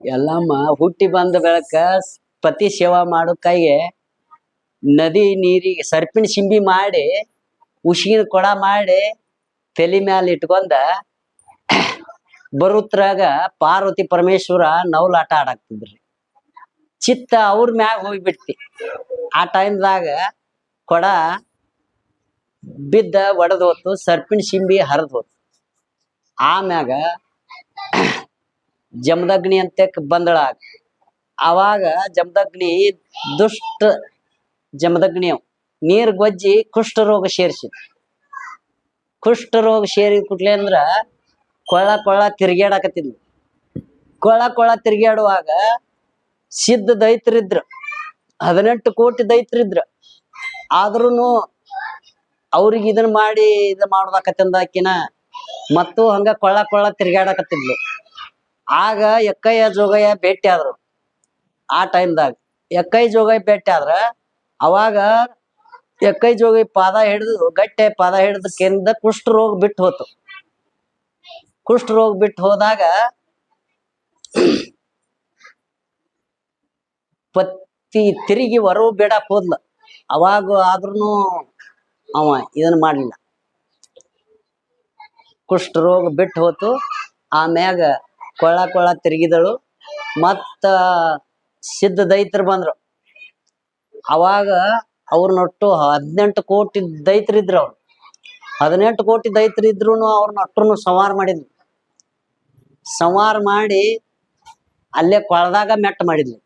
ಎಲ್ಲಮ್ಮ, ಹುಟ್ಟಿ ಬಂದ ಬೆಳಕ ಪತಿ ಸೇವಾ ಮಾಡೋ ಕೈಗೆ ನದಿ ನೀರಿಗೆ ಸರ್ಪಿನ ಸಿಂಬಿ ಮಾಡಿ ಉಸಿಗಿನ ಕೊಡ ಮಾಡಿ, ತಲೆ ಮ್ಯಾಲ ಇಟ್ಕೊಂಡ ಬರುತ್ರಾಗ ಪಾರ್ವತಿ ಪರಮೇಶ್ವರ ನೌಲ್ ಆಟ ಆಡಾಕ್ತಿದ್ರಿ. ಚಿತ್ತ ಅವ್ರ ಮ್ಯಾಗ ಹೋಗ್ಬಿಡ್ತಿ ಆ ಟೈಮ್ದಾಗ ಕೊಡ ಬಿದ್ದ ಒಡೆದ್ ಹೋತು ಸರ್ಪಿನ ಸಿಂಬಿ ಹರಿದ್ ಹೋತು ಆಮ್ಯಾಗ ಜಮದಗ್ನಿ ಅಂತ ಬಂದಳ ಅವಾಗ ಜಮದಗ್ನಿ ದುಷ್ಟ ಜಮದಗ್ನಿ ಅವ. ನೀರ್ ಗೊಜ್ಜಿ ಕುಷ್ಠ ರೋಗ ಕುಷ್ಠರೋಗ ಕುಷ್ಠ ರೋಗ ಸೇರಿದ ಕುಟ್ಲೆ ಅಂದ್ರ ಕೊಳ್ಳ ಕೊಳ್ಳ ತಿರ್ಗ್ಯಾಡಕತ್ತಿದ್ಲು. ಕೊಳ ಕೊಳ ತಿರ್ಗ್ಯಾಡುವಾಗ ಸಿದ್ಧ ದೈತ್ರಿದ್ರು. ಹದಿನೆಂಟು ಕೋಟಿ ದೈತ್ರಿದ್ರು. ಆದ್ರೂನು ಅವ್ರಿಗೆ ಇದನ್ನ ಮಾಡಿ ಇದು ಮಾಡ್ದಾಕತ್ತಂದಾಕಿನ ಮತ್ತು ಹಂಗ ಕೊಳ್ಳ ಕೊಳ್ಳ ತಿರ್ಗ್ಯಾಡಕತ್ತಿದ್ಲು. ಆಗ ಎಕ್ಕಯ್ಯ ಜೋಗಯ್ಯ ಭೇಟಿ ಆದ್ರು. ಆ ಟೈಮ್ದಾಗ ಎಕ್ಕೈ ಜೋಗಯ್ಯ ಭೇಟಿ ಆದ್ರ ಅವಾಗ ಎಕ್ಕೈ ಜೋಗಿ ಪಾದ ಹಿಡಿದು ಗಟ್ಟೆ ಪಾದ ಹಿಡಿದು ಕೆಂದ ಕುಷ್ಠ ರೋಗ ಬಿಟ್ಟು ಹೋತು. ಕುಷ್ಠ ರೋಗ ಬಿಟ್ಟು ಹೋದಾಗ ಪತ್ತಿ ತಿರುಗಿ ಹೊರವು ಬೇಡಕ್ ಹೋದ್ಲ. ಅವಾಗ ಆದ್ರೂನು ಅವ ಇದನ್ನ ಮಾಡಲಿಲ್ಲ. ಕುಷ್ಠ ರೋಗ ಬಿಟ್ಟು ಹೋತು. ಆಮ್ಯಾಗ ಕೊಳ್ಳ ಕೊಳ್ಳ ತಿರುಗಿದಳು. ಮತ್ತ ಸಿದ್ಧ ದೈತ್ರ ಬಂದ್ರು. ಅವಾಗ ಅವ್ರನ್ನೊಟ್ಟು ಹದಿನೆಂಟು ಕೋಟಿ ದೈತ್ರಿದ್ರು ಅವ್ರು. ಹದಿನೆಂಟು ಕೋಟಿ ದೈತ್ರಿದ್ರು ಅವ್ರನ್ನ ಅಟ್ರನ್ನು ಸಂವಾರ ಮಾಡಿದ್ವಿ ಸಂವಾರ ಮಾಡಿ ಅಲ್ಲೇ ಕೊಳದಾಗ ಮೆಟ್ಟ ಮಾಡಿದ್ಲು.